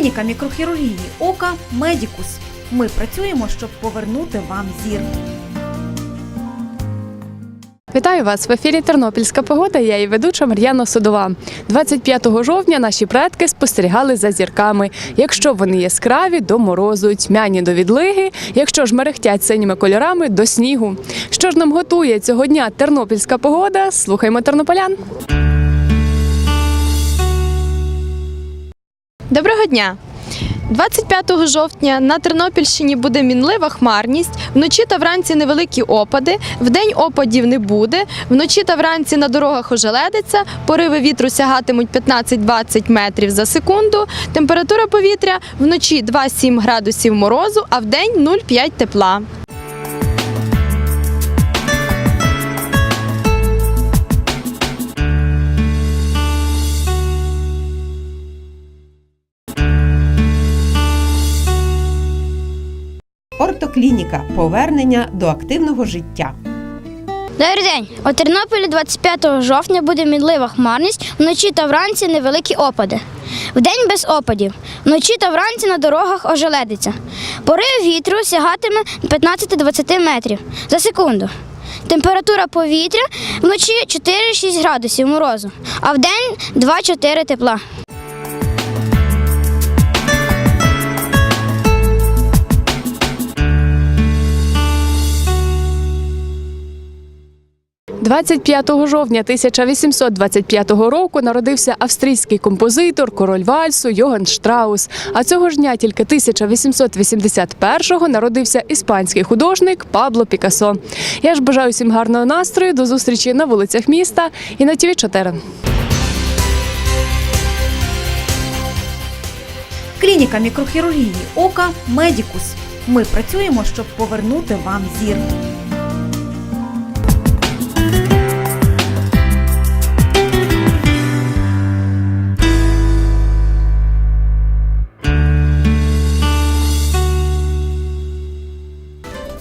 Клініка мікрохірургії ока Медікус. Ми працюємо, щоб повернути вам зір. Вітаю вас в ефірі Тернопільська погода. Я її ведуча Мар'яна Судова. 25 жовтня наші предки спостерігали за зірками. Якщо вони яскраві, до морозу, тьмяні до відлиги. Якщо ж мерехтять синіми кольорами, до снігу. Що ж нам готує цього дня тернопільська погода? Слухаймо тернополян. Доброго дня! 25 жовтня на Тернопільщині буде мінлива хмарність. Вночі та вранці невеликі опади. Вдень опадів не буде. Вночі та вранці на дорогах ожеледиться. Пориви вітру сягатимуть 15-20 метрів за секунду. Температура повітря вночі 2-7 градусів морозу, а вдень 0,5 тепла. Ортоклініка повернення до активного життя. Добрий день. У Тернополі 25 жовтня буде мінлива хмарність, вночі та вранці невеликі опади. Вдень без опадів. Вночі та вранці на дорогах ожеледиться. Порив вітру сягатиме 15-20 метрів за секунду. Температура повітря вночі 4-6 градусів морозу, а вдень 2-4 тепла. – 25 жовтня 1825 року народився австрійський композитор, король вальсу Йоган Штраус. А цього ж дня тільки 1881-го народився іспанський художник Пабло Пікассо. Я ж бажаю всім гарного настрою. До зустрічі на вулицях міста і на ТВ 4 Клініка мікрохірургії ока Медікус. Ми працюємо, щоб повернути вам зір.